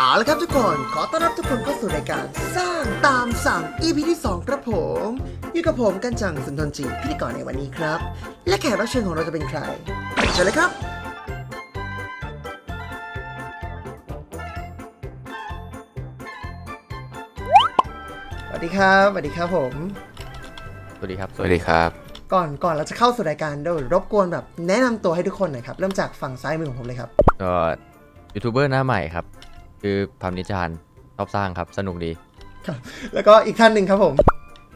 เอาละครับทุกคน ขอต้อนรับทุกคนเข้าสู่รายการสร้างตามสั่ง EP ที่ 2 ครับผม อยู่กับผมกันจังสุนทรจีพิธีกรในวันนี้ครับ และแขกรับเชิญของเราจะเป็นใครเชิญเลยครับ สวัสดีครับสวัสดีครับผม สวัสดีครับสวัสดีครับ ก่อนก่อนเราจะเข้าสู่รายการเดี๋ยวรบกวนแบบแนะนำตัวให้ทุกคนหน่อยครับ เริ่มจากฝั่งซ้ายมือของผมเลยครับ ก็ยูทูบเบอร์หน้าใหม่ครับ คือพามนิจานชอบสร้างครับ สนุกดีครับแล้วก็อีกท่านหนึ่งครับผม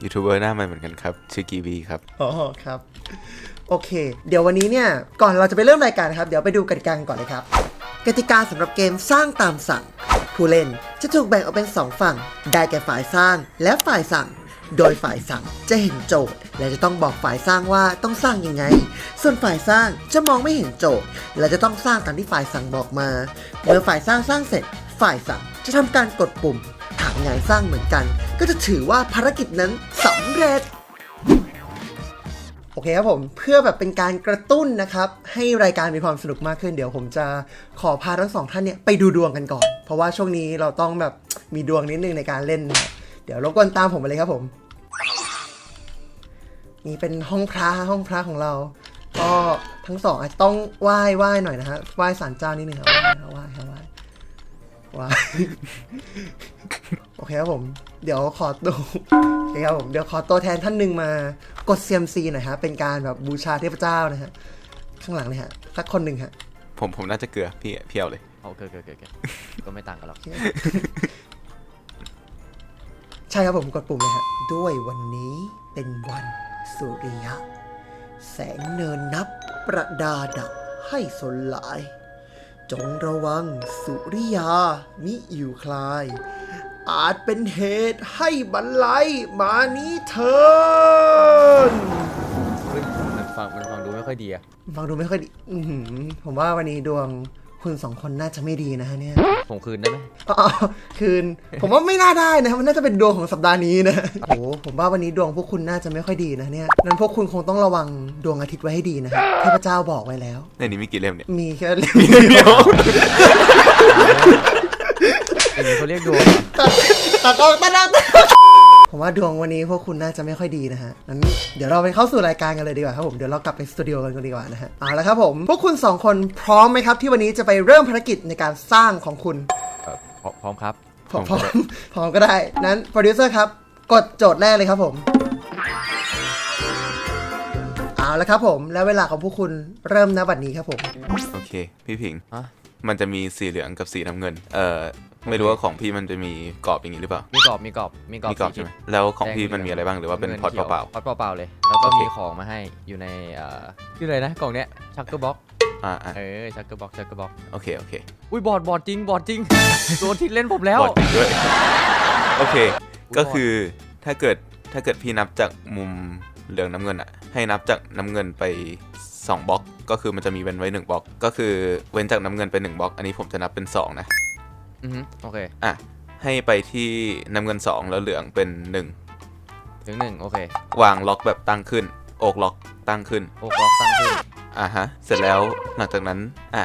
ยูทูบเบอร์หน้าใหม่เหมือนกันครับชื่อกีวีครับ อ๋อครับ โอเค เดี๋ยววันนี้เนี่ย ก่อนเราจะไปเริ่มรายการนะครับ เดี๋ยวไปดูกติกากันก่อนเลยครับ กติกาสำหรับเกมสร้างตามสั่ง ผู้เล่นจะถูกแบ่งออกเป็น 2 ฝั่ง ได้แก่ฝ่ายสร้างและฝ่ายสั่ง โดยฝ่ายสั่งจะเห็นโจทย์ และจะต้องบอกฝ่ายสร้างว่าต้องสร้างยังไง ส่วนฝ่ายสร้างจะมองไม่เห็นโจทย์ และจะต้องสร้างตามที่ฝ่ายสั่งบอกมา เมื่อฝ่ายสร้างสร้างเสร็จ ฝ่ายสั่งจะทำการกดปุ่มหากงานสร้างเหมือนกัน ก็จะถือว่าภารกิจนั้นสำเร็จ โอเคครับผม เพื่อแบบเป็นการกระตุ้นนะครับ ให้รายการมีความสนุกมากขึ้นเดี๋ยวผมจะขอพาทั้งสองท่านเนี่ยไปดูดวงกันก่อน เพราะว่าช่วงนี้เราต้องแบบมีดวงนิดนึงในการเล่นนะครับเดี๋ยวรบกวนตามผมไปเลยครับผม นี่เป็นห้องพระห้องพระของเรา ก็ทั้งสองอาจจะต้องไหว้ไหว้หน่อยนะฮะไหว้ศาลเจ้านิดนึงครับไหว้ครับไหว้ ไหว้โอเคครับผม เดี๋ยวขอตัวโอเคครับผม เดี๋ยวขอตัวแทนท่านหนึ่งมากดเซียมซีหน่อยฮะ เป็นการแบบบูชาเทพเจ้านะฮะ ข้างหลังเนี่ยฮะ สักคนหนึ่งฮะ ผมผมน่าจะเกลือพี่เพียวเลย โอเคโอเคโอเคโอเคก็ไม่ต่างกันหรอก ใช่ครับผมกดปุ่มเลยฮะ ด้วยวันนี้เป็นวันสุริยะ แสงเนินนับประดาดับให้สนหลาย จงระวังสุริยา มิอยู่คลาย อาจเป็นเหตุให้บรรลัยมานี้เถินเฮ้ยมันฟังมันฟังดูไม่ค่อยดีอะฟังดูไม่ค่อยดี อื้อหือผมว่าวันนี้ดวง คุณสองคนน่าจะไม่ดีนะฮะเนี่ยผมคืนได้ไหมอ๋อคืน ผมว่าไม่น่าได้นะครับมันน่าจะเป็นดวงของสัปดาห์นี้นะโอ้โหผมว่าวันนี้ดวงพวกคุณน่าจะไม่ค่อยดีนะเนี่ยนั้นพวกคุณคงต้องระวังดวงอาทิตย์ไว้ให้ดีนะครับเทพเจ้าบอกไว้แล้ว ในนี้มีกี่เล่มเนี่ยมีแค่เล่มเดียวอย่างนี้เขาเรียกดวงเหรอตัดออกตัดออกตัดออก ผมว่าดวงวันนี้พวกคุณน่าจะไม่ค่อยดีนะฮะนั้นเดี๋ยวเราไปเข้าสู่รายการกันเลยดีกว่าครับผม เดี๋ยวเรากลับไปสตูดิโอกันก่อนดีกว่านะฮะ เอาละครับผม พวกคุณสองคนพร้อมไหมครับ ที่วันนี้จะไปเริ่มภารกิจในการสร้างของคุณเอ่อพร้อมพร้อมครับพร้อมพร้อมพร้อมก็ได้ นั้นโปรดิวเซอร์ครับ กดโจทย์แรกเลยครับผม เอาละครับผม แล้วเวลาของพวกคุณเริ่มณบัดนี้ครับผม โอเค พี่ผิงฮะมันจะมีสีเหลืองกับสีน้ำเงิน เอ่อ ไม่รู้ว่าของพี่มันจะมีกรอบอย่างนี้หรือเปล่า มีกรอบมีกรอบมีกรอบมีกรอบสีใช่ไหมแล้วของพี่มันมีอะไรบ้างหรือว่าเป็นพอตเปล่าพอตเปล่าๆเลย แล้วก็โอเคมีของมาให้อยู่ในเอ่อชื่ออะไรนะกล่องเนี้ยชักเกอร์บ็อกๆอ่าอ่าเออชักเกอร์บ็อกชักเกอร์บ็อกโอเคโอเคอุ้ยบอร์ดบอร์ดจริงบอร์ดจริงโดนทิศเล่นผมแล้วบอดจริงด้วยโอเคอุ๊ยก็คือถ้าเกิดถ้าเกิดพี่นับจากมุมเหลืองน้ำเงินอะ ให้นับจากน้ำเงินไป2บล็อกก็คือมันจะมีเว้นไว้1บล็อกก็คือเว้นจากน้ำเงินไป1บล็อกอันนี้ผมจะนับเป็น 2 นะ อือฮึโอเค อะ ให้ไปที่น้ำเงิน 2 แล้วเหลืองเป็น ถึงหนึ่งโอเค 1 วางล็อกแบบตั้งขึ้น โอกล็อกตั้งขึ้น โอกล็อกตั้งขึ้น อะฮะ เสร็จแล้วหลังจากนั้น อะ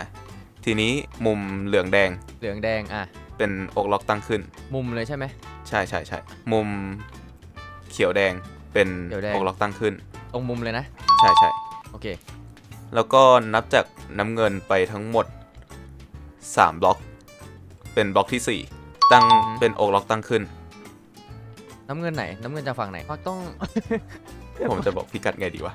ทีนี้มุมเหลืองแดงเหลืองแดงอะ เป็นโอกล็อกตั้งขึ้น มุมเลยใช่ไหม ใช่ใช่ใช่มุมเขียวแดงเป็นเขียวแดง โอกล็อกตั้งขึ้น ตรงมุมเลยนะ ใช่ใช่โอเค แล้วก็นับจากน้ำเงินไปทั้งหมด 3 บล็อก เป็นบล็อกที่ 4 ตั้งอือฮึเป็นโอกล็อกตั้งขึ้น น้ำเงินไหน น้ำเงินจากฝั่งไหนก็ต้อง ผมจะบอกพิกัดไงดีวะ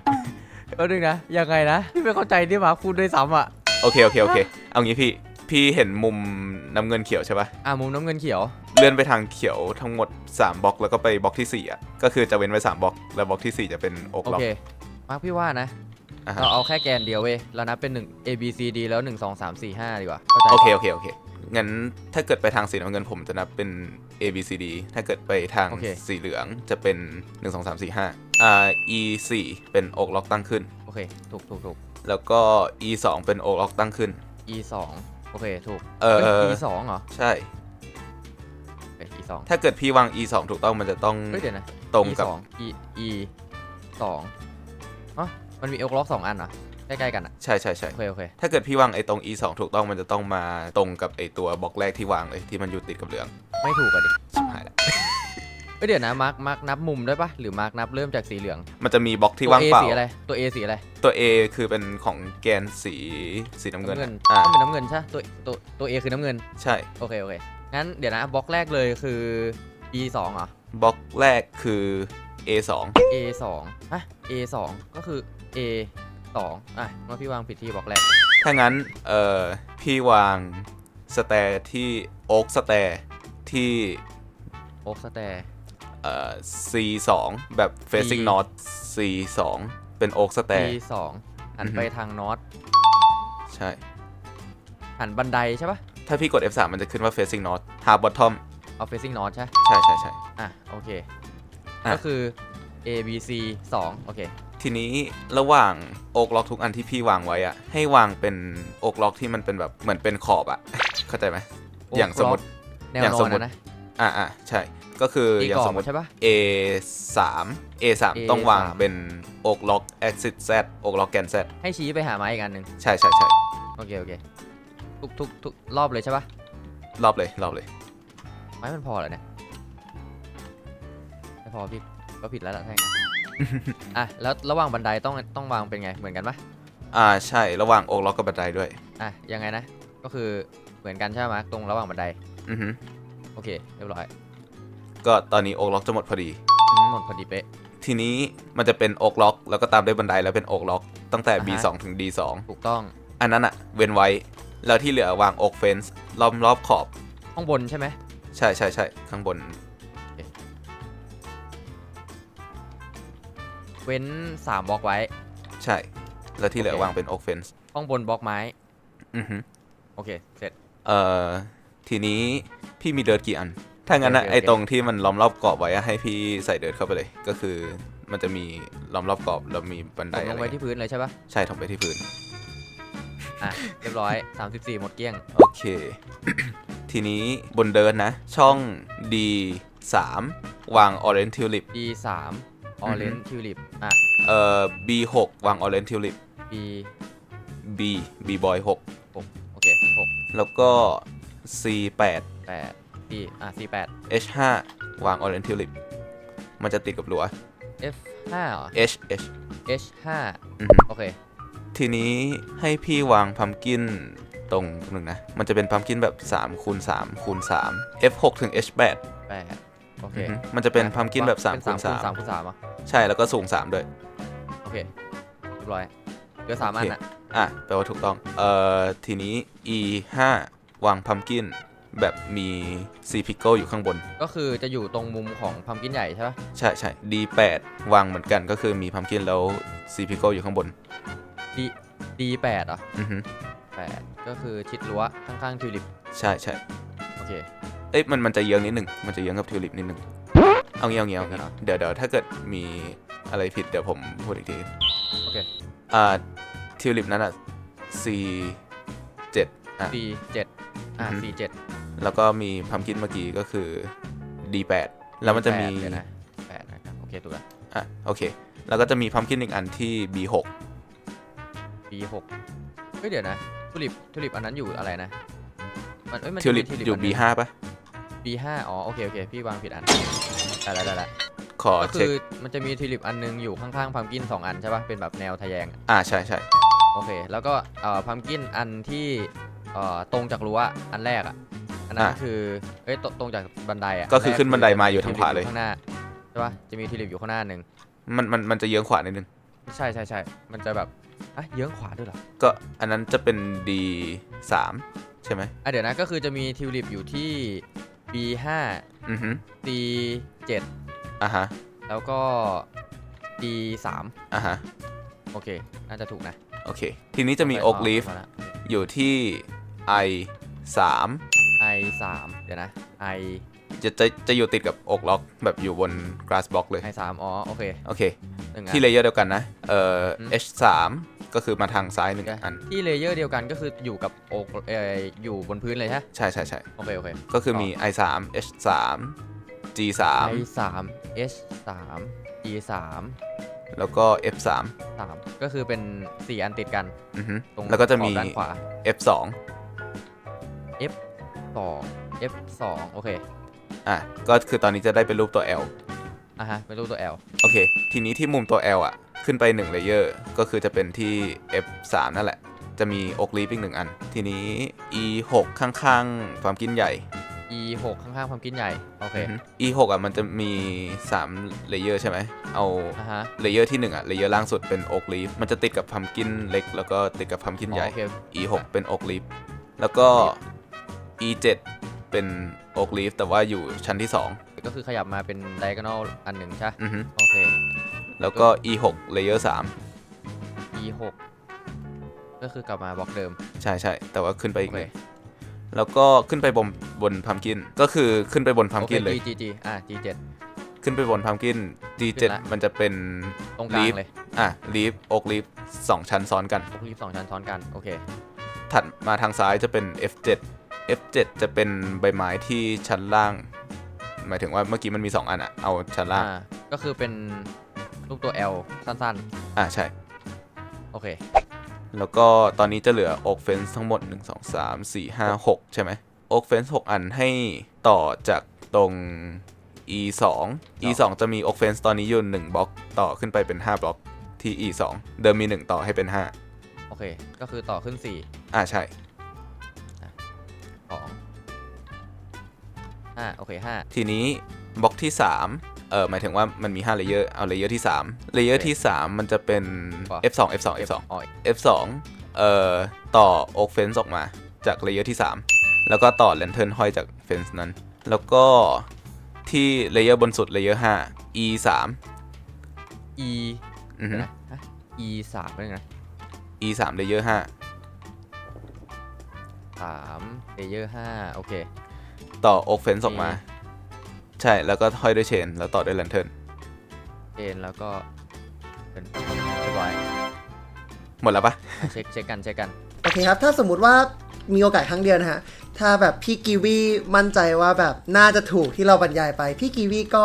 เออดึงนะ ยังไงนะ พี่ไม่เข้าใจที่มาร์คพูดด้วยซ้ำอะ โอเค โอเค โอเค เอางี้พี่ พี่เห็นมุมน้ำเงินเขียวใช่ปะอะมุมน้ำเงินเขียว เลื่อนไปทางเขียวทั้งหมด 3บล็อกแล้วก็ไปบล็อกที่ 4 อะ ก็คือจะเว้นไว้ 3บล็อก แล้วบล็อกที่ 4 จะเป็นโอกโอล็อก เค มาร์คพี่ว่านะ อะฮะ เราเอาแค่แกนเดียวเว้ย เรานับเป็น 1 A B C D แล้ว 1 2 3 4 5 ดีกว่าเข้าใจโอเค โอเค โอเค งั้นถ้าเกิดไปทางสีน้ำเงินผมจะนับเป็น A B C D ถ้าเกิดไปทางโอเค สีเหลืองจะเป็น 1 2 3 4 5อ่า E 4เป็นอกล็อกตั้งขึ้น โอเค ถูกถูกถูก แล้วก็ E 2เป็นอกล็อกตั้งขึ้น E 2โอเค ถูกเออ ฮ้ยเออ E 2เหรอใช่โอเค E 2ถ้าเกิดพี่วาง E 2ถูกต้องมันจะต้องเฮ้ย เดี๋ยวนะ ตรง E กับ2 E E 2อ๋อมันมีเอลล็อกสองอันเหรอใช่ ล้ๆกันอะใช่ใช่ใช่โอเคโอเคถ้าเกิดพี่วางไอ้ตรง e 2ถูกต้องมันจะต้องมาตรงกับไอ้ตัวบล็อกแรกที่วางเลยที่มันอยู่ติดกับเหลืองไม่ถูกอะดิชิบหายละเอ้ยเดี๋ยวนะมาร์กมาร์กนับมุมได้ปะหรือมาร์กนับเริ่มจากสีเหลืองมันจะมีบล็อกที่ตัว ว่าง A เปล่า สีอะไรตัว A สีอะไรตัว A คือเป็นของแกนสีสีน้ำเงินน้ำเงินอ่าต้องเป็นน้ำเงินใช่ปะตัวตัวตัว A คือน้ำเงินใช่โอเคโอเคงั้นเดี๋ยวนะบล็อกแรกเลยคือ E 2เหรอ บล็อกแรกคือ A 2 A 2อะ A 2ก็คือ A 2อะเมื่อพี่วางผิดที่บล็อกแรก ถ้างั้น เอ่อ พี่วางสแตร์ที่โอ๊กสแตร์ที่ โอ๊กสแตร์เอ่อ C 2 แบบ facing C north C 2 เป็นโอ๊กสแต P ร์2หันอือฮึ ไปทางนอตใช่ หันบันไดใช่ปะถ้าพี่กด F 3 มันจะขึ้นว่า facing north hard bottom เอา facing north ใช่ใช่ใช่ใช่ อะ โอเค อะ ก็คือ A B C 2โอเค ทีนี้ระหว่างโอกล็อกทุกอันที่พี่วางไว้อะให้วางเป็นโอกล็อกที่มันเป็นแบบเหมือนเป็นขอบอะเข้าใจไหม Oak อย่างสมมติแนวอย่างนสอมนมุตินะนะอ่าอ่าใช่ก็คือตีอย่างกรอสบมมติใช่ปะ A 3 A 3ต้องวาง A3 เป็นโอกล็อก exit Z โอกล็อกแกน Z ให้ชี้ไปหาไม้อีกอันหนึ่งใช่ใช่ใช่โอเคโอเคทุกทุกทุกรอบเลยใช่ปะรอบเลยรอบเลย ไม้มันพอเหรอเนี่ยไม่พอพี่ ก็ผิดแล้วล่ะถ้าอย่างนั้น อะแล้วระหว่างบันไดต้องต้องวางเป็นไงเหมือนกันปะอ่าใช่ระหว่างโอกล็อกกับบันไดด้วย อะยังไงนะก็คือเหมือนกันใช่ไหมตรงระหว่างบันไดอือฮึโอเคเรียบร้อยก็ตอนนี้โอกล็อกจะหมดพอดี อืมหมดพอดีเป๊ะ ทีนี้มันจะเป็นโอกล็อก แล้วก็ตามด้วยบันไดแล้วเป็นโอกล็อก ตั้งแต่ อ่าฮะ B2 ถึง D2 ถูกต้องอันนั้นอะเว้นไว้ แล้วที่เหลือวางโอกเฟนส์ล้อมรอบขอบ ข้างบนใช่ไหมใช่ใช่ใช่ข้างบน เว้นสามบล็อกไว้ ใช่ แล้วที่เหลือโอเควางเป็นโอกเฟนส์ข้างบนบล็อกไม้อือฮึโอเคเสร็จ เอ่อทีนี้พี่มีเดิร์ดกี่อัน ถ้างั้นอะโอเคโอเค ไอตรงที่มันล้อมรอบกรอบไว้อะให้พี่ใส่เดิร์ดเข้าไปเลย ก็คือมันจะมีล้อมรอบกรอบแล้วมีบันผไดมลอะงไรไว้ที่พื้นเลยใช่ปะใช่ทำไปที่พื้น อะเรียบร้อย 34 หมดเกลี้ยง โอเค ทีนี้บนเดิร์ดนะ ช่อง D 3วาง Orange Tulip B 3 Orange Tulip อะ เอ่อ B 6วาง Orange Tulip B B B Boy 6โอเค6แล้วก็ C 8 8 B อะ C 8 H 5 วาง Orange Tulip มันจะติดกับรั้ว F 5เหรอ H H H อือฮึ5โอเค ทีนี้ให้พี่วางพัมกินตรงหนึ่งนะ มันจะเป็นพัมกินแบบ3คูณ3คูณ3 F 6 ถึง H 8 8 โอเคอือฮึมันจะเป็นพัมกินแบบ3คูณ3คูณ3คูณ3อะ3ใช่แล้วก็สูง 3 ด้วย โอเคเรียบร้อยเหลือสามอันอะอะแปลว่าถูกต้อง เอ่อ ทีนี้ E 5วางพัมกินแบบมีซีพิโกอยู่ข้างบน ก็คือจะอยู่ตรงมุมของพัมกินใหญ่ใช่ปะใช่ใช่ D 8วางเหมือนกันก็คือมีพัมกินแล้วซีพิโกอยู่ข้างบน D D 8อะอือฮึ8ก็คือชิดรั้วข้างๆทิวลิป ใช่ใช่โอเค เอ้ยมันมันจะเยื้องนิดหนึ่งมันจะเยื้องกับทิวลิปนิดหนึ่งเอางี้เอางี้เอางี้เอางี้เดี๋ยวเดี๋ยวถ้าเกิดมีอะไรผิดเดี๋ยวผมพูดอีกทีโอเคอ่าทิวลิปนั้นอะ C 7อะ C 7อะอือฮึ C 7แล้วก็มีพัมกินเมื่อกี้ก็คือ D 8แล้วมันจะมีเดี๋ยวนะ8นะครับโอเคถูกแล้ว อะโอเค แล้วก็จะมีพัมกินอีกอันที่ B 6 B 6เฮ้ยเดี๋ยวนะทูลิปทูลิปอันนั้นอยู่อะไรนะมันเอ้ยมันทิวลิปจะมีอยู่ B 5ปะ B 5 อ๋อโอเคโอเคพี่วางผิดอันได้แล้วได้แล้วขอก็เช็คืคอมันจะมีทิวลิปอันนึงอยู่ข้างๆพัมกินสองอันใช่ป่ะเป็นแบบแนวทะแยงอะอ่าใช่ใช่โอเค แล้วก็เอ่อพัมกินอันที่เอ่อตรงจากรั้วอันแรกอะอันนั้นคือเอ้ยตตรงจากบันไดอะก็คือขึ้นบันไดมาจะอยู่ทางขวาเลย ทิวปข้างหน้าใช่ป่ะจะมีทิวลิปอยู่ข้างหน้าหนึ่งมันมันมันจะเยื้องขวานิดนึง ใช่ใช่ใช่มันจะแบบอะเยื้องขวาด้วยเหรอ ก็อันนั้นจะเป็น D 3ใช่ไหมอะเดี๋ยวนะก็คือจะมีทิวลิปอยู่ที่ B 5อือฮึ C 7อ่าฮะ แล้วก็ D 3อ่าฮะ โอเค น่าจะถูกนะโอเค ทีนี้จะมีโอ๊กลีฟมาละอยู่ที่ I 3 I 3เดี๋ยวนะ I จะจะจะอยู่ติดกับโอ๊กล็อก แบบอยู่บน grass block เลย I 3อ๋อ โอเคโอเค หนึ่งอัน ที่เลเยอร์เดียวกันนะ เอ่อ อืม H 3 ก็คือมาทางซ้ายหนึ่งอัน ที่เลเยอร์เดียวกันก็คืออยู่กับโอกเอออยู่บนพื้นเลยใช่ไหมใช่ใช่ใช่โอเคโอเคก็คือมี I 3 H 3 G I 3 3 H 3 E 3แล้วก็ F3 สามก็คือเป็น 4 อันติดกันอือฮึตรงแล้วก็จะมีขอบด้านขวา F2 F 2 F 2โอเคอะก็คือตอนนี้จะได้เป็นรูปตัว L อะฮะเป็นรูปตัว L โอเค ทีนี้ที่มุมตัว L อะ ขึ้นไป1เลเยอร์ก็คือจะเป็นที่ F3 นั่นแหละ จะมีอกลีฟอีกหนึ่งอัน ทีนี้ E6 ข้างๆความกินใหญ่ E 6 ข้างๆความกินใหญ่ โอเคอือฮึ E6 อะมันจะมี3เลเยอร์ใช่ไหม เอาอะฮะเลเยอร์ที่1อะเลเยอร์ล่างสุดเป็นอกลีฟมันจะติดกับพัมกินเล็ก แล้วก็ติดกับพัมกินใหญ่อ๋อโอเค E6 เป็นอกลีฟแล้วก็ E7 เป็นอกลีฟแต่ว่าอยู่ชั้นที่ 2 ก็คือขยับมาเป็น diagonal อันหนึ่งใช่อือฮึโอเค แล้วก็ E6 เลเยอร์ E 6 ก็คือกลับมาบล็อกเดิม3ใช่ใช่แต่ว่าขึ้นไปอีโอกเคหนึ่งแล้วก็ขึ้นไปบนบนพัมกิน ก็คือขึ้นไปบนพัมโอเคกินเลย G G G อะ G 7 ขึ้นไปบนพัมกินขึ้ G7 นละมันจะเป็นตรงกลาง Leaf เลยอะลีฟอกลีฟสองชั้นซ้อนกันพวกรีบสองชั้นซ้อนกัน โอเค ถัดมาทางซ้ายจะเป็น F7 F7 จะเป็นใบไม้ที่ชั้นล่าง หมายถึงว่าเมื่อกี้มันมี 2 อันอะเอาชั้นล่างอ่าก็คือเป็น รูปตัว L สั้นอ่าใช่ ๆ โอเค แล้วก็ตอนนี้จะเหลือ oak fence ทั้งหมด 1 2 3 4 5 6 ใช่ไหม oak fence 6อันให้ต่อจากตรง e 2 e 2จะมี oak fence ตอนนี้อยู่1บล็อกต่อขึ้นไปเป็น 5 บล็อกที่ e 2เดิมมี 1 ต่อให้เป็น5โอเค ก็คือต่อขึ้นอ่าใช่ 4 2 5 โอเค5ทีนี้บล็อกที่ 3 เออหมายถึงว่ามันมี5เลเยอร์เอาเลเยอร์ที่3เลเยอร์ที่ 3 มันจะเป็นว่ะ F2 F2 F2 อ๋อ F2 เอ่อต่อ oak fence ออกมาจากเลเยอร์ที่ 3 แล้วก็ต่อ lantern ห้อยจาก fence นั้น แล้วก็ที่เลเยอร์บนสุดเลเยอร์5 E 3 E อือฮึเดี๋ยวนะฮะ E 3เป็นไงนะ E 3เลเยอร์5 3 layer 5โอเค ต่อ oak fence ออกมา E ใช่แล้วก็ห้อยด้วยเชน แล้วต่อด้วย lantern เอ็นแล้วก็เป็นเรียบร้อยหมดแล้วปะอะเช็คเช็คกันเช็คกัน โอเคครับ ถ้าสมมุติว่ามีโอกาสครั้งเดียวนะฮะ ถ้าแบบพี่กีวีมั่นใจว่าแบบน่าจะถูกที่เราบรรยายไป พี่กีวีก็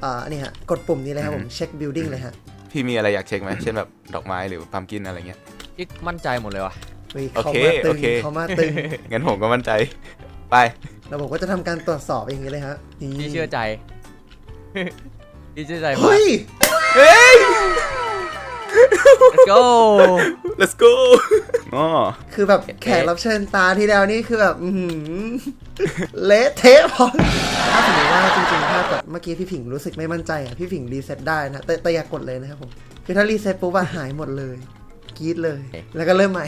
เอ่อนี่ฮะ กดปุ่มนี้เลยครับผมเช็ค building เลยฮะพี่มีอะไรอยากเช็คไหมเช่นแบบดอกไม้หรือพัมกินอะไรเงี้ยอีกมั่นใจหมดเลยว่ะเฮ้ยโอเขาเคมาตึโองเค เขามาตึง งั้นผมก็มั่นใจ ไป แล้วผมก็จะทำการตรวจสอบอย่างนี้เลยฮะนี่พี่เชื่อใจ พี่เชื่อใจมากเฮ้ย let's go let's go อ๋อคือแบบเอ๊ะแขกรับเชิญตาที่แล้วนี่คือแบบอื้อหือเละเทะพอถ้าสมมติว่าจริงๆถ้าแบบเมื่อกี้พี่ผิงรู้สึกไม่มั่นใจอะพี่ผิงรีเซ็ตได้นะแต่แต่อย่ากดเลยนะครับผมคือถ้ารีเซ็ตปุ๊บอะหายหมดเลย กรีดเลย แล้วก็เริ่มใหม่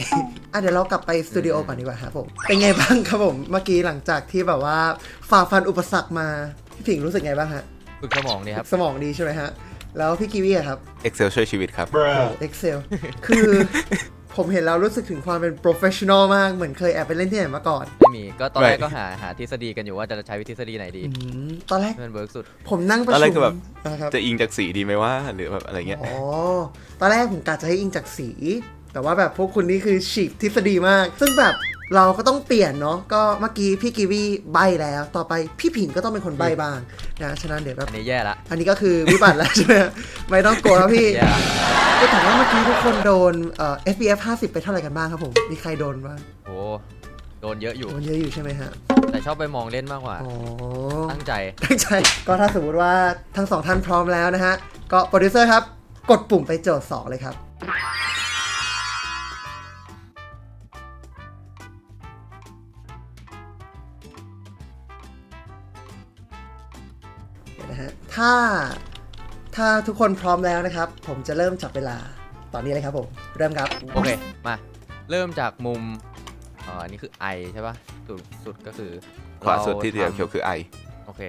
อะเดี๋ยวเรากลับไปสตูดิโอก่อนดีกว่าครับผม เป็นไงบ้างครับผม เมื่อกี้หลังจากที่แบบว่าฝ่าฟันอุปสรรคมาพี่ผิงรู้สึกไงบ้างฮะฝึกสมองดีครับ สมองดีใช่ไหมฮะ แล้วพี่กีวีอะครับ Excel ช่วยชีวิตครับ Excel คือ ผมเห็นแล้วรู้สึกถึงความเป็น professional มากเหมือนเคยแอบไปเล่นที่ไหนมาก่อนไม่มีก็ตอนแรก Right ก็หาหาทฤษฎีกันอยู่ว่าจะใช้วิธีทฤษฎีไหนดีอืมตอนแรกให้มันเวิร์กสุด ผมนั่งประตอนแรชุกคือแบบ นะครับจะอิงจากสีดีไหมว่าหรือแบบอะไรเงี้ย อ๋อตอนแรกผมกะจะให้อิงจากสี แต่ว่าแบบพวกคุณนี่คือฉีกทฤษฎีมาก ซึ่งแบบเราก็ต้องเปลี่ยนเนาะก็เมื่อกี้พี่กีวีใบแล้ว ต่อไปพี่ผิงก็ต้องเป็นคนใบบ้างนะฉะนั้นเดี๋ยวแบบอันนี้แย่ละอันนี้ก็คือวิบัติแล้วใช่ไหมไม่ต้องกลัวแล้วพี่ แย่ละ ก็ถามว่าเมื่อกี้ทุกคนโดนเอ่อ FBF 50 ไปเท่าไหร่กันบ้างครับผม มีใครโดนบ้างโอ้โดนเยอะอยู่ โดนเยอะอยู่ใช่ไหมฮะแต่ชอบไปมองเล่นมากกว่า อ๋อ ตั้งใจ ตั้งใจ ก็ถ้าสมมุติว่าทั้งสองท่านพร้อมแล้วนะฮะ ก็โปรดิวเซอร์ครับ กดปุ่มไปโจทย์ 2 เลยครับ เดี๋ยวนะฮะ ถ้า ถ้าทุกคนพร้อมแล้วนะครับ ผมจะเริ่มจับเวลาตอนนี้เลยครับผม เริ่มครับ โอเค มา เริ่มจากมุมเอ่ออันนี้คือ I ใช่ปะสุดสุดก็คือขวาสุดที่รเดียวทำเขียวคือ I โอเค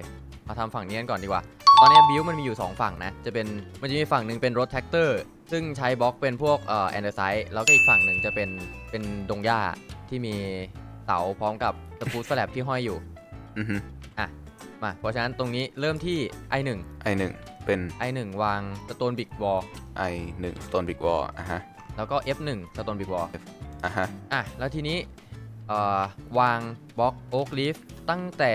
มาทำฝั่งนี้กันก่อนดีกว่า ตอนนี้บิวมันมีอยู่ 2 ฝั่งนะ จะเป็น มันจะมีฝั่งหนึ่งเป็นรถแท็กเตอร์ ซึ่งใช้บล็อกเป็นพวกเอ่อแอนเดอร์ไซด์แล้วก็อีกฝั่งหนึ่งจะเป็น เป็นดงหญ้าที่มีเสาพร้อมกับสปูตสแลบที่ห้อยอยู่ อือฮึอะ มา เพราะฉะนั้นตรงนี้เริ่มที่ I1 I 1 เป็น I1 วางสโตนบิ๊กวอล I 1 Stone Big Wall อะฮะ แล้วก็ F1 สโตนบิ๊กวอลอะฮะ อะ แล้วทีนี้เอ่อวางบล็อกโอ๊กลีฟตั้งแต่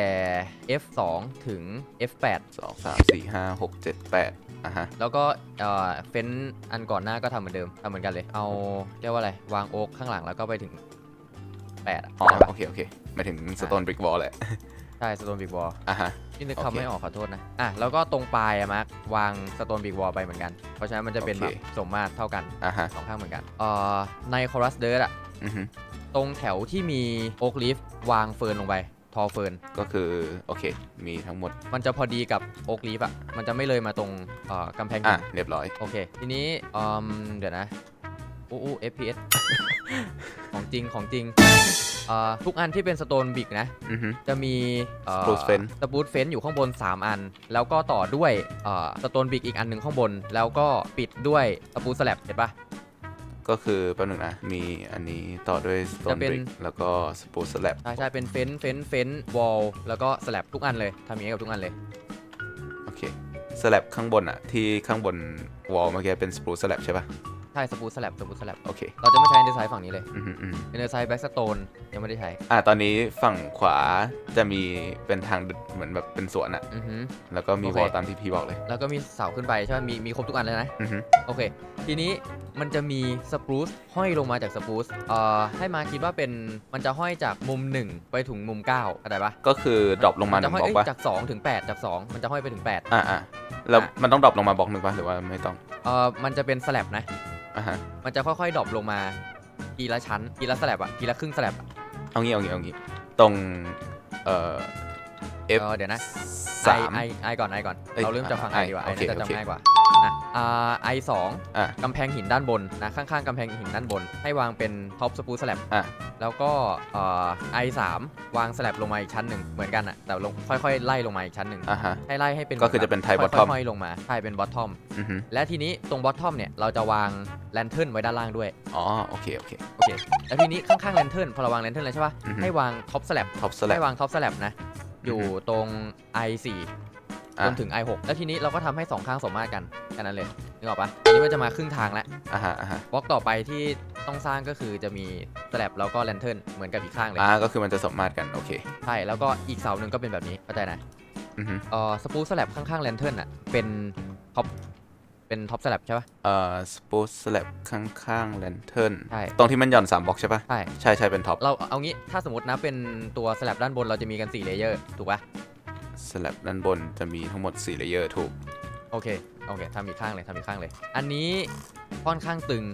F2 ถึง F8 สองสามสี่ห้าหกเจ็ดแปดอะฮะ แล้วก็เอ่อเฟ้นอันก่อนหน้าก็ทำเหมือนเดิมทำเหมือนกันเลย เอาเรียกว่าอะไร วางโอ๊กข้างหลังแล้วก็ไปถึงแปดอะอ๋อใช่ปะโอเค โอเคหมายถึงสโตนบริกวอลแหละ ใช่สโตนบิ๊กวอลอะฮะที่นึกโอเคคำไม่ออกขอโทษนะ อะ แล้วก็ตรงปลายอะมาร์ควางสโตนบิ๊กวอลไปเหมือนกัน เพราะฉะนั้นมันจะเป็นโอแบเคบสมมาตรเท่ากันอะฮะสองข้างเหมือนกันเอ่อในคอรัสเดิร์ดอะอือฮึตรงแถวที่มีโอ๊กลีฟวางเฟิร์นลงไป ทอเฟิร์น ก็คือโอเค มีทั้งหมด มันจะพอดีกับโอ๊กลีฟอะมันจะไม่เลยมาตรงเอ่อกำแพงหิอะ น เรียบร้อย โอเค ทีนี้อืมเดี๋ยวนะอู้อู้ FPS ของจริงของจริงเอ่อทุกอันที่เป็นสโตนบิกนะ อือฮึ จะมีเอ่อ Spruce fence สปูตเฟนอยู่ข้างบน 3 อัน แล้วก็ต่อด้วยสโตนบิกอีกอันหนึ่งข้างบน แล้วก็ปิดด้วยสปูตสแลบเห็นปะ ก็คือแป๊บหนึงนะ มีอันนี้ต่อด้วยสโตนจะเป็นบริกแล้วก็สปูสแลบใช่ใช่เป็นเฟนเฟนเฟนวอลแล้วก็สแลบทุกอันเลยทำอย่างนี้กับทุกอันเลย โอเคสแลบข้างบนอะที่ข้างบนวอลเมื่อกี้เป็นสปูสแลบใช่ปะ ใช่สปูตสแลบสปูตสแลบโอเคเราจะไม่ใช้เอนเดอร์ไซด์ฝั่งนี้เลยอือฮึอือฮึเอนเดอร์ไซด์แบ็กสโตนยังไม่ได้ใช้อะตอนนี้ฝั่งขวาจะมีเป็นทางเหมือนแบบเป็นสวนอะอือฮึ แล้วก็มีโอเควอลตามที่พี่บอกเลย แล้วก็มีเสาขึ้นไปใช่ไหมมีมีครบทุกอันเลยนะ อือฮึโอเค ทีนี้มันจะมีสปรูซห้อยลงมาจากสปรูซเอ่อให้มาคิดว่าเป็นมันจะห้อยจากมุม 1 ไปถึงมุม9เข้าใจปะก็คือดรอปลงมาหจะนึ่งห้อยบล็อกเอ้ยปะจาก 2 ถึง 8 จาก 2 มันจะห้อยไปถึง8อะอะแล้วอะมันต้องดรอปลงมาบล็อกหนึ่งปะหรือว่าไม่ต้อง เอ่อมันจะเป็นสแลบนะ อะฮะมันจะค่อยๆดรอปลงมาทีละชั้นทีละสแลบอะทีละครึ่งสแลบอะเอางี้เอางี้เอางี้ตรงเอ่อ F เออเดี๋ยวนะไอสาม ไอไอก่อนไอก่อน เอ้ยเราเริ่มจากฝั่งไออะดีกว่าโอไอเคน่าจะโอเค จำง่ายกว่าอะอ่า ไอสองอะ กำแพงหินด้านบนนะข้างๆกำแพงหินด้านบน ให้วางเป็นท็อปสปูสแลบอะ แล้วก็ไอสามวางสแลบลงมาอีกชั้นหนึ่งเหมือนกันอะแต่ลงค่อยๆ ไล่ลงมาอีกชั้นหนึ่งอะฮะ ให้ไล่ให้เป็นก็คือจะเป็น Thai ค่อยๆ bottom ค่อยๆลงมาใช่เป็นบอททอม อือฮึและทีนี้ตรงบอททอมเนี่ยเราจะวางแลนเทิร์นไว้ด้านล่างด้วยอ๋อ โอเค โอเค โอเคแล้วทีนี้ข้างๆแลนเทิร์นพอเราวางแลนเทิร์นแล้วใช่ปะอือฮึ ให้วางท็อปสแลบท็อปสแลบ ให้วางท็อปสแลบนะอยู่ตรง i4 อะ จนถึง i6 แล้วทีนี้เราก็ทำให้สองข้างสมมาตรกันแค่นั้นเลยนึกออกปะอันนี้มันจะมาครึ่งทางแล้วอะฮะอะฮะบล็อกต่อไปที่ต้องสร้างก็คือจะมีสแลบแล้วก็แลนเทิร์นเหมือนกับอีกข้างเลยอ่าก็คือมันจะสมมาตรกันโอเคใช่แล้วก็อีกเสาหนึ่งก็เป็นแบบนี้เข้าใจนะอือฮึเอ่อสปูสแลบข้างๆแลนเทิร์นอะเป็นท็อปเป็นท็อปสแลบใช่ปะเอ่อสปูสแลบข้างๆแลนเทิร์นใช่ตรงที่มันหย่อน3บล็อกใช่ปะใช่ ใช่ใช่เป็นท็อปเราเอางี้ถ้าสมมตินะเป็นตัวสแลบด้านบนเราจะมีกัน4เลเยอร์ถูกปะ สแลบด้านบนจะมีทั้งหมด4เลเยอร์ถูก โอเค โอเคทำอีกข้างเลยทำอีกข้างเลย อันนี้ค่อนข้างตึง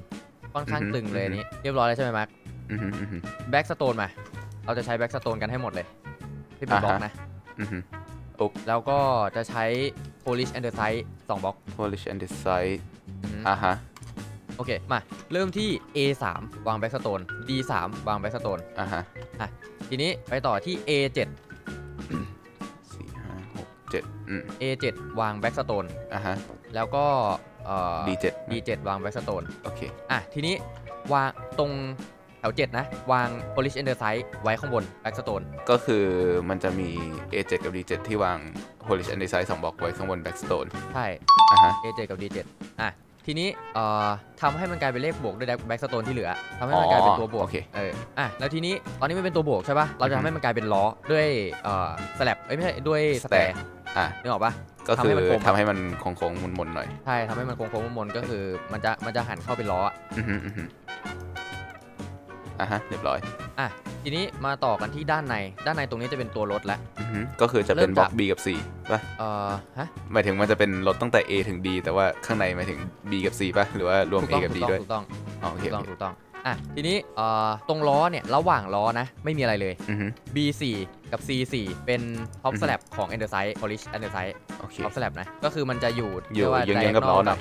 ค่อนข้างตึงเลยอันนี้เรียบร้อยแล้วใช่ไหมมาร์คอือฮึอือฮึแบ็กสโตนมา เราจะใช้แบ็กสโตนกันให้หมดเลยที่เป็นบล็อกอ่าฮะนะ อือฮึแล้วก็จะใช้ polish andesite 2บล็อก polish and decide อือฮึอะฮะโอเค มา เริ่มที่ A3 วางแบ็กสโตน D3 วางแบ็กสโตนอะฮะทีนี้ไปต่อที่ A7 สี่ห้าหก เจ็ดอืม A7 วางแบ็กสโตนอะฮะ แล้วก็เอ่อ D7 D7 วางแบ็กสโตนโอเค อะ ทีนี้วางตรงแถว7นะ วาง polish andesite ไว้ข้างบนแบ็กสโตนก็คือมันจะมี A7 กับ D7 ที่วาง polish and decide สองบล็อกไว้ข้างบน backstone ใช่ อะฮะ A7 กับ D7 อะ ทีนี้เอ่อทำให้มันกลายเป็นเลขบวกด้วยแบ็กสโตนที่เหลือทำให้มันกลายเป็นตัวบวก โอเค เออ อะ แล้วทีนี้ตอนนี้มันเป็นตัวบวกใช่ป่ะ เราจะทำให้มันกลายเป็นล้อด้วยเอ่อสแลบเอ้ยไม่ใช่ด้วยสแตร์ อะนึกออกปะ ก็คือทำให้มันคมทำให้มันโค้งๆมนๆหน่อยใช่ทำให้มันโค้งๆมนๆก็คือ มันจะมันจะหันเข้าเป็นล้ออะอือฮึอือฮึอะฮะเรียบร้อยอะทีนี้มาต่อกันที่ด้านในด้านในตรงนี้จะเป็นตัวรถแล้ว อือฮึก็คือจะเป็นเริ่มบล็อกจาก B กับ C ป่ะเอ่อฮะหมายถึงมันจะเป็นรถตั้งแต่ A ถึง D แต่ว่าข้างในหมายถึง B กับ C ป่ะหรือว่ารวม ถูก A ต้องกับ D ถูกต้องด้วยถูกต้องอ๋อโอเคถูกโอต้องเคถูกต้อง อะทีนี้เอ่อตรงล้อเนี่ยระหว่างล้อนะ ไม่มีอะไรเลย อือฮึ B4 กับ C4 เป็น top อือฮึ slab ของ andesite polish andesite โอเค top slab นะ ก็คือมันจะอยู่อยู่รีกว่าเยื้องๆกับ diagonal ล้อหน่อย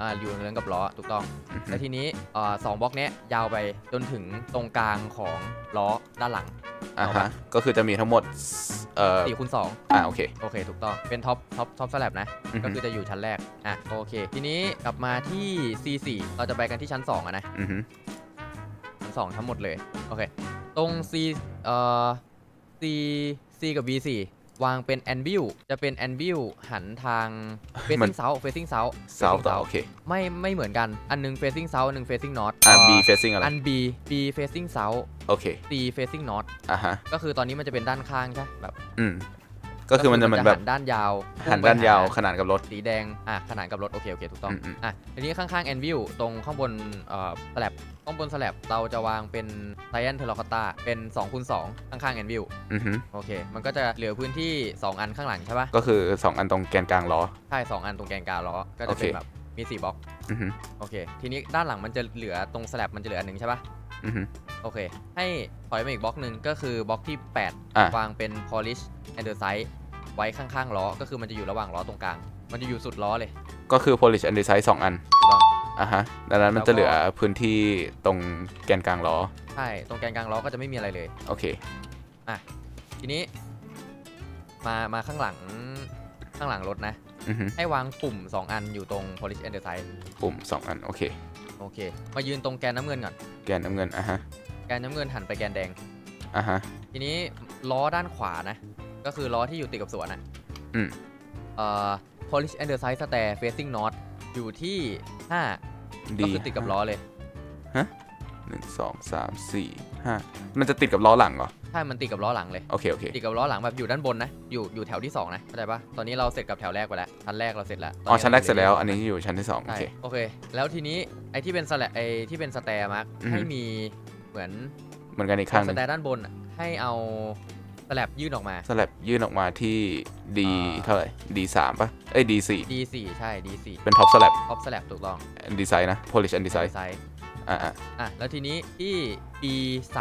อ่าอยู่เยื้องกับล้อถูกต้อง อือฮึแล้วทีนี้เอ่อสองบล็อกเนี้ยยาวไปจนถึงตรงกลางของล้อด้านหลังอะเอาฮะปะก็คือจะมีทั้งหมดเอ่อ4คูณ2 อ่าโอเคโอเค ถูกต้อง เป็นท็อป ท็อป ท็อปสแลบนะ อือก็ฮึคือจะอยู่ชั้นแรก อะ โอเค ทีนี้กลับมาที่ C4 เราจะไปกันที่ชั้น2อะนะ อือฮึ ชั้น2ทั้งหมดเลย โอเค ตรง C เอ่อ C C กับ B4 วางเป็น anvil จะเป็น anvil หันทาง facing south facing south เซา facing ต่อ south โอเคไม่ไม่เหมือนกันอันหนึง facing south อันหนึง facing north อ่าเ B facing อะไรอัน B B facing south โอเค C facing north อะฮะก็คือตอนนี้มันจะเป็นด้านข้างใช่แบบอืม ก็คือมันจะเหมือนแบบหันด้านยาวหันด้านยาวพุ่งไปขนานกับรถ สีแดงอะขนานกับรถโอเคโอเคถูกต้องอืมอืมอะทีนี้ข้างๆ Anvil ตรงข้างบนเอ่อสลับข้างบนสลับเราจะวางเป็น Cyan Terracotta เป็น2คูณ2ข้างๆ Anvil อือฮึโอเค มันก็จะเหลือพื้นที่ 2 อันข้างหลังใช่ปะก็คือ 2 อันตรงแกนกลางล้อใช่2อันตรงแกนกลางล้อก็จะโอเคเป็นแบบมี4บล็อกอือฮึโอเค ทีนี้ด้านหลังมันจะเหลือตรงสลับมันจะเหลืออันหนึ่งใช่ปะอือฮึ โอเค ให้ถอยมาอีกบล็อกหนึ่งก็คือบล็อกที่ อะ 8 วางเป็น polish andesite ไว้ข้างๆล้อ ก็คือมันจะอยู่ระหว่างล้อตรงกลาง มันจะอยู่สุดล้อเลย ก็คือ polish and design 2อันถูกต้อง อะฮะดังนั้นมันแล้วก็จะเหลือพื้นที่ตรงแกนกลางล้อใช่ ตรงแกนกลางล้อก็จะไม่มีอะไรเลย โอเค ทีนี้ มามาข้างหลังข้างหลังรถนะ อือฮึให้วางปุ่ม 2 อันอยู่ตรง polish andesite ปุ่ม2อัน โอเค โอเค มายืนตรงแกนน้ำเงินก่อน แกนน้ำเงินอะฮะ แกนน้ำเงินหันไปแกนแดง อะฮะ ทีนี้ล้อด้านขวานะ ก็คือล้อที่อยู่ติดกับสวนนะอืม เอ่อ polish andesite stair facing north อยู่ที่5ดีก็คือติดกับล้อเลยหนึ่งสองสามสี่ห้ามันจะติดกับล้อหลังเหรอ ใช่มันติดกับล้อหลังเลย โอเค โอเค ติดกับล้อหลังแบบอยู่ด้านบนนะ อยู่อยู่แถวที่2นะเข้าใจปะตอนนี้เราเสร็จกับแถวแรกไปแล้วชั้นแรกเราเสร็จแล้วอ๋อ ชั้นแรกเสร็จแล้ว อันนี้อยู่ชั้นที่2โอใช่เค โอเค แล้วทีนี้ไอ้ที่เป็นสแลไอ้ที่เป็นสแตร์มาร์กอือฮึ ให้มี เหมือนเหมือนกันอีกตข้ารงงหสนึ่งแตร์ด้านบนอะให้เอาสแลบยื่นออกมา สลับยื่นออกมาที่ D อ่า เท่าไหร่ D 3ป่ะ เอ้ย D 4 D4 ใช่ D4 เป็นท็อปสลับท็อปสแลบถูกต้องดีไซน์นะ polish and design ไซส์อ่าอ่าอะแล้วทีนี้ที่ B3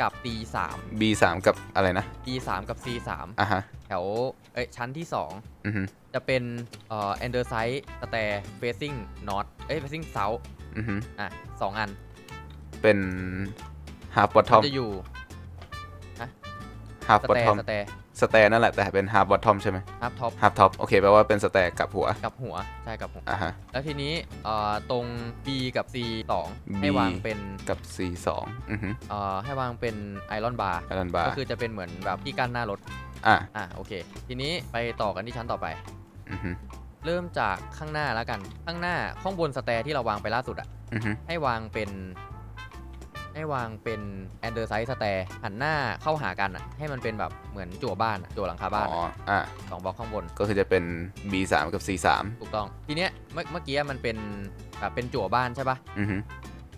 กับ D3 B 3กับอะไรนะ B3 กับ C3 อะฮะ แถวเอ้ยชั้นที่ 2 อือฮึจะเป็นเอ่อ Andersite Stair facing north เอ้ย facing south อือฮึอะสองอันเป็น half มัน bottom จะอยู่ half สแตร์ bottom สแตร์สแตร์นั่นแหละ แต่เป็น half bottom ใช่ไหมฮับท็อป half top โอเคแปลว่าเป็นสแตร์กับหัวกับหัวใช่กับหัว อะฮะ แล้วทีนี้เอ่อตรง B กับ C 2 B ให้วางเป็นกับ C 2 อือฮึเอ่อให้วางเป็นไอรอนบาร์อารันบาก็คือจะเป็นเหมือนแบบที่กั้นหน้ารถ อะอะโอเค ทีนี้ไปต่อกันที่ชั้นต่อไป อือฮึเริ่มจากข้างหน้าแล้วกัน ข้างหน้าข้างบนสแตร์ที่เราวางไปล่าสุดอะอือฮึให้วางเป็น ให้วางเป็นแอนเดอร์ไซส์สแตร์หันหน้าเข้าหากันอะให้มันเป็นแบบเหมือนจั่วบ้านอะจั่วหลังคาบ้านอ๋อ อะอะ สองบล็อกข้างบน ก็คือจะเป็น B 3 กับ C 3 ถูกต้อง ทีเนี้ยเมื่อเมื่อกี้มันเป็นแบบเป็นจั่วบ้านใช่ปะอือฮึ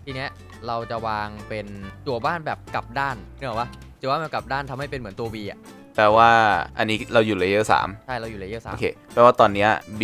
ทีเนี้ยเราจะวางเป็นจั่วบ้านแบบกลับด้านเนกอะปะจั่วบ้านแบบกลับด้านทำให้เป็นเหมือนตัว V อะแปลว่าอันนี้เราอยู่เลเยอร์3ใช่เราอยู่เลเยอร์สามโอเค แปลว่าตอนเนี้ย B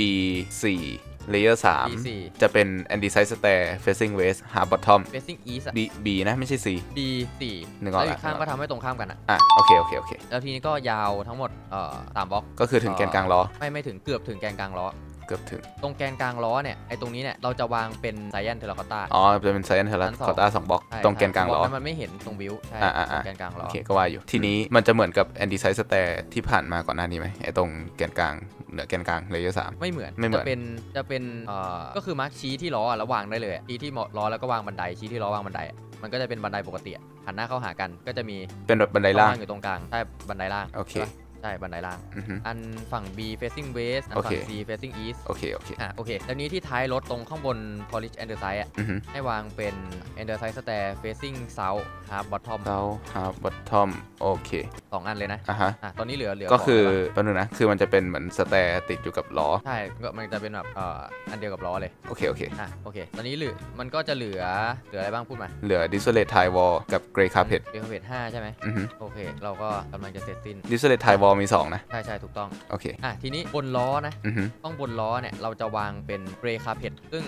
4 เลเยอร์ B 3สี่ จะเป็น a n d i s i d e stair facing west half bottom facing east อะ B B นะไม่ใช่ C D สี่นึกออกแล้วละอีกข้างนึกออกก็ทำให้ตรงข้ามกันอะอะ โอเค โอเค โอเค แล้วทีนี้ก็ยาวทั้งหมดเอ่อสามบล็อกก็คือถึงแกนกลางล้อ ไม่ไม่ถึงเกือบถึงแกนกลางล้อ เกือบถึง ตรงแกนกลางล้อเนี่ยไอ้ตรงนี้เนี่ยเราจะวางเป็นไซแอนเทอร์คอตตาอ๋อ จะเป็นไซ e n เทอร์ชั้นสอง คอต้าสองบล็อก ตรงแกนกลางล้อ มันไม่เห็นตรงวิวใช่อ่าอ่าตรอ่างแกนกลางล้โออเคก็ว่าอยู่ ทีนี้มันจะเหมือนกับ a n d i s i d e stair ที่ผ่านมาก่อนหน้านี้ไหมไอ้ตรงแกนกลางเหนือแกนกลางเลเยอร์สาม ไม่เหมือนไม่เหมือน จะเป็นจะเป็นเอ่อก็คือมาร์คชี้ที่ล้ออะแล้ววางได้เลยอะชี้ที่ล้อแล้วก็วางบันไดชี้ที่ล้อวางบันไดอะมันก็จะเป็นบันไดปกติอะหันหน้าเข้าหากันก็จะมีเป็นแบบบันไดล่าง ช่ออยู่ตรงกลางใช่บันไดล่างโอเค ใช่ปะ ใช่บันไดล่าง อือฮึ อันฝั่ง B facing west อันโอฝั่เคง C facing east โอเค โอเค อะโอเค แล้วนี้ที่ท้ายรถตรงข้างบน polish andesite อะ อือฮึให้วางเป็น andesite stair facing south half bottom เ o า half bottom โอเค สองอันเลยนะ อะฮะ อะ ตอนนี้เหลือเหลือก็คือสงแล้วปะแป๊บนึงนะ คือมันจะเป็นเหมือนสแตร์ติดอยู่กับล้อ ใช่ก็มันจะเป็นแบบเอ่ออันเดียวกับล้อเลย โอเค โอเค อะ โอเค ตอนนี้เหลือ มันก็จะเหลือ เหลืออะไรบ้างพูดมาเหลือ dissolate tie wall กับ gray carpet เรียกเพจห้าใช่ไหม อือฮึโอเค เราก็กำลังจะเสร็จสิ้น dissolate tie wall มีสองนะ ใช่ใช่ถูกต้อง โอเค อะทีนี้บนล้อนะ อือฮึต้องบนล้อเนี่ยเราจะวางเป็นเกรย์คาเพตซึ่ง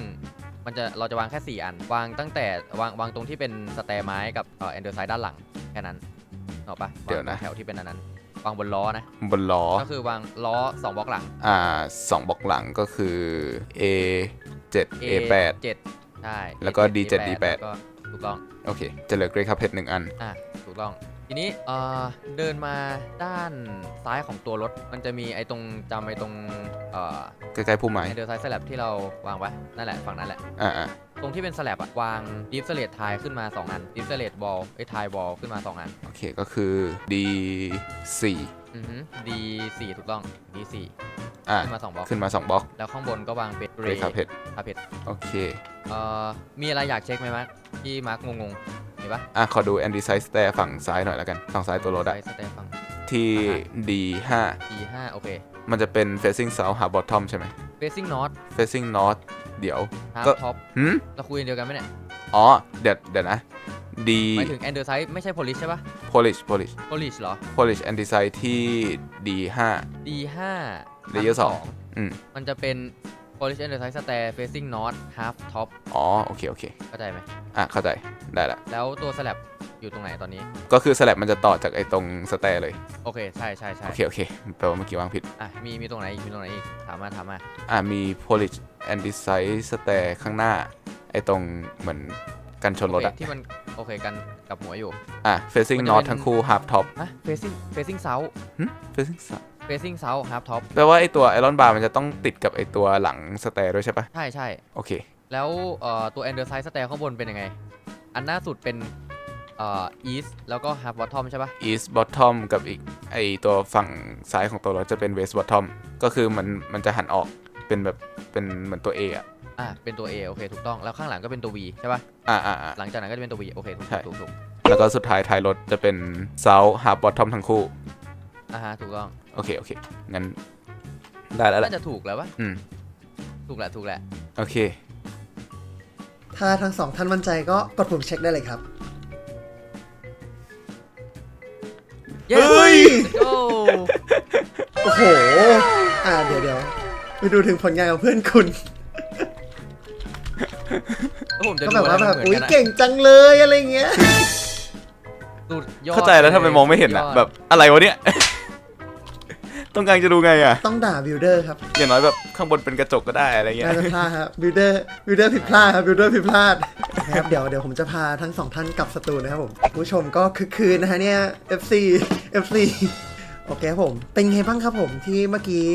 มันจะเราจะวางแค่ 4 อัน วางตั้งแต่วางวางตรงที่เป็นสแตร์ไม้กับเอ่อแอนเดอร์ไซด์ด้านหลังแค่นั้นเอกปะเดี๋ยวนะางแถวที่เป็นอันนั้น วางบนล้อนะ บนล้อ ก็คือวางล้อ2บล็อกหลัง อ่าสองบล็อกหลังก็คือ A 7 A 8 7ใช่ แล้วก็ A7 D7 A8 D8 แล้วก็ถูกต้อง โอเค จะเหลือ gray carpet หนึ่งอัน อะถูกต้อง ทีนี้เอ่อเดินมาด้านซ้ายของตัวรถ มันจะมีไอ้ตรงจำไอ้ตรงเอ่อใกล้ๆพุ่มไม้แอนเดอร์ไซด์สลับที่เราวางไว้นั่นแหละฝั่งนั้นแหละ อ่าอ่าตรงที่เป็นสแลบอะวางดิฟสเลตทายขึ้นมา 2 อันดิฟสเลตบอลไอ้ทายบอลขึ้นมา 2 อันโอเคก็คือ D 4 อือฮึดีสี่ถูกต้องดีสี่อ่าขึ้นมา2บล็อกขึ้นมา 2บล็อกแล้วข้างบนก็วางเป็นเร gray ย์ carpet คาเพตโอเค เอ่อมีอะไรอยากเช็คไหมมาร์คที่มาร์คงงๆเห็ นปะอะขอดู anti side stair ฝั่งซ้ายหน่อยแล้วกันฝั่งซ้ายตัวรถอะไปสเตปฝั่งที่ D5 D5 โอเค มันจะเป็น facing south หา bottom ใช่ไหม facing north facing north เดี๋ยว half ก็ top หืมเราคุยกันเดียวกันไหมเนี่ยอ๋อเดี๋ยวเดี๋ยวนะ D หมายถึง andesite ไม่ใช่ polish ใช่ปะ polish polish polish เหรอ polish andesite ที่ D5 D5 layer สสอองงอืม มันจะเป็น polish andesite stair facing north half top อ๋อ โอเค โอเค เข้าใจไหม อะ เข้าใจ ได้ละ แล้วตัว slab อยู่ตรงไหนตอนนี้ ก็คือสลับมันจะต่อจากไอ้ตรงสแตร์เลย โอเค ใช่ใช่ใช่โอเค โอเค แปลว่าเมื่อกี้วางผิด อะ มี มีตรงไหนอีก มีตรงไหนอีก ถามมา ถามมา อะ มี polish andesite สแตร์ข้างหน้า ไอ้ตรงเหมือนกันชนรถโออะเคที่มัน โอเค กัน กับหัวอยู่ อะ facing มันจะ north เป็นทั้งคู่ half top ฮะ facing facing south หึ facing south facing south half top แปลว่าไอ้ตัวไอรอนบาร์มันจะต้องติดกับไอ้ตัวหลังสแตร์ด้วยใช่ปะใช่ใช่โอเค แล้วเอ่อตัว andesite stair ข้างบนเป็นยังไง อันหน้าสุดเป็นเอ่อ east แล้วก็ half bottom ใช่ปะ east bottom กับอีกไอตัวฝั่งซ้ายของตัวรถจะเป็น west bottom ก็คือมันมันจะหันออกเป็นแบบเป็นเหมือนตัว A อะอะเป็นตัว A โอเคถูกต้องแล้วข้างหลังก็เป็นตัว V ใช่ปะอ่าอ่าอ่า หลังจากนั้นก็จะเป็นตัว V โอเคถูกใช่ ถูกถูกแล้วก็สุดท้ายท้ายรถจะเป็น south half bottom ทั้งคู่ อ่าฮะถูกต้อง โอเค โอเค งั้น ได้แล้วแหละน่าจะถูกแล้วปะอืม ถูกแหละถูกแหละโอเค ถ้าทั้งสองท่านมั่นใจก็กดปุ่มเช็คได้เลยครับ เย้เฮ้ย โอ้โอ้โห อ่าเดี๋ยวเดี๋ยวไปดูถึงผลงานของเพื่อนคุณ แล้วผมจะก็ดูแบบว่าอะไรแบบเหมือนอุ้ยกันอะเก่งจังเลยอะไรเงี้ยสุดยอดเข้าใจแล้วทำไมมองไม่เห็นอะสุดยดแบบอะไรวะเนี่ย ต้องการจะดูไงอะ ต้องด่าบิลเดอร์ครับอย่างน้อยแบบข้างบนเป็นกระจกก็ได้อะไรเงี้ย น่าจะพลาดครับบิลเดอร์บิลเดอร์ผิดพลาดครับบิลเดอร์ผิดพลาดนะครับเดี๋ยวเดี๋ยวผมจะพาทั้งสองท่านกลับสตูนะครับผมคุณผู้ชมก็คึกคืนนะฮะเนี่ย FC FC โอเคครับผม เป็นไงบ้างครับผมที่เมื่อกี้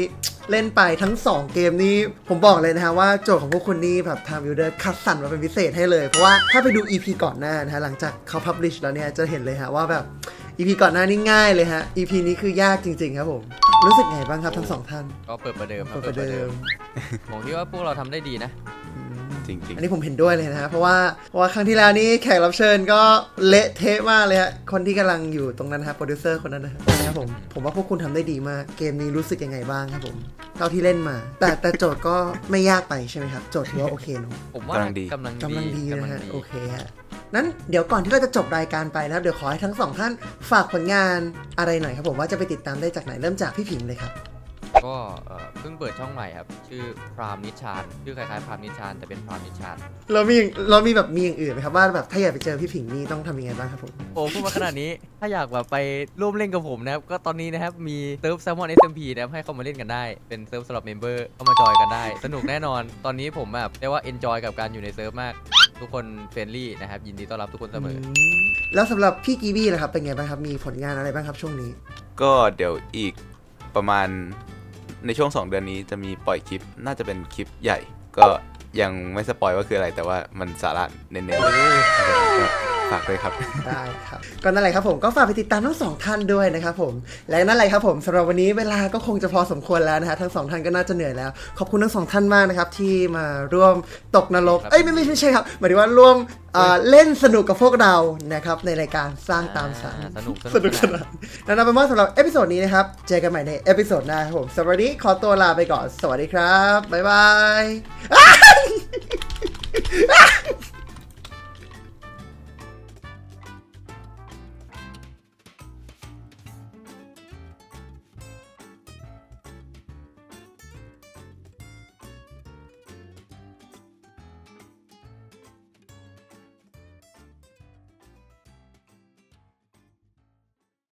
เล่นไปทั้ง 2 เกมนี้ ผมบอกเลยนะฮะว่าโจทย์ของพวกคุณนี่แบบทางบิลเดอร์คัดสรรมาเป็นพิเศษให้เลย เพราะว่าถ้าไปดู EP ก่อนหน้านะฮะหลังจากเขาพับลิชแล้วเนี่ยจะเห็นเลยฮะว่าแบบ EP ก่อนหน้านี่ง่ายเลยฮะ EP นี้คือยากจริง ๆ ครับผม รู้สึกไงบ้างครับทั้งสองท่านก็เปิดประเดิมครับเปิดประเดิมผมคิดว่าพวกเราทำได้ดีนะจริง อันนี้ผมเห็นด้วยเลยนะฮะเพราะว่าเพราะว่าครั้งที่แล้วนี่แขกรับเชิญก็เละเทะมากเลยฮะคนที่กำลังอยู่ตรงนั้นนะฮะโปรดิวเซอร์คนนั้นนะฮะนะครับผมผมว่าพวกคุณทำได้ดีมากเกมนี้รู้สึกยังไงบ้างครับผมเท่าที่เล่นมา แต่แต่โจทย์ก็ไม่ยากไปใช่ไหมครับ โจทย์ถือว่าโอเคเนอะผมว่ากำลังดี กำลังกำลังดีกำนะลังฮะดีโอเคฮะ นั้นเดี๋ยวก่อนที่เราจะจบรายการไปนะครับเดี๋ยวขอให้ทั้งสองท่านฝากผลงานอะไรหน่อยครับผมว่าจะไปติดตามได้จากไหนเริ่มจากพี่ผิงเลยครับ ก็เอ่อเพิ่งเปิดช่องใหม่ครับ ชื่อพรามนิชานชื่อคล้ายๆพรามนิชานแต่เป็นพรามนิชานเรามีเรามีแบบมีอย่างอื่นไหมครับว่าแบบถ้าอยากไปเจอพี่ผิงนี่ต้องทำยังไงบ้างครับผม โอ้พูดมาขนาดนี้ ถ้าอยากแบบไปร่วมเล่นกับผมนะครับ ก็ตอนนี้นะครับ มีเซิร์ฟแซลมอน SMP นะครับให้เข้ามาเล่นกันได้ เป็นเซิร์ฟสำหรับเมมเบอร์เข้ามาจอยกันได้ สนุกแน่นอน ตอนนี้ผมแบบเรียกว่าเอนจอยกับการอยู่ในเซิร์ฟมาก ทุกคนเฟรนลี่นะครับ ยินดีต้อนรับทุกคนเสมออมแล้วสำหรับพี่กีบี้ล่ะครับเป็นไงบ้างครับมีผลงานอะไรบ้างครับช่วงนี้ๆก็เดี๋ยวอีกประมาณ ในช่วง 2 เดือนนี้จะมีปล่อยคลิปน่าจะเป็นคลิปใหญ่ ก็ยังไม่สปอยว่าคืออะไรแต่ว่ามันสาระเน้นๆ ฝากด้วยครับ ได้ครับ ก็นั่นแหละครับผมก็ฝากไปติดตามทั้งสองท่านด้วยนะครับผม และนั่นแหละครับผมสำหรับวันนี้เวลาก็คงจะพอสมควรแล้วนะฮะทั้งสองท่านก็น่าจะเหนื่อยแล้ว ขอบคุณทั้งสองท่านมากนะครับที่มาร่วมตกนรกครับเอ้ยไม่ไม่ไม่ใช่ครับหมายถึงว่าร่วมเอ่อเล่นสนุกกับพวกเรานะครับในรายการสร้างตามสรรอ่สนุกสนุกสนานแล้วเอาเป็นว่าสำหรับเอพิโซดนี้นะครับเจอกันใหม่ในเอพิโซดหน้าครับผมสำหรับวันนี้ขอตัวลาไปก่อนสวัสดีครับบ๊ายบาย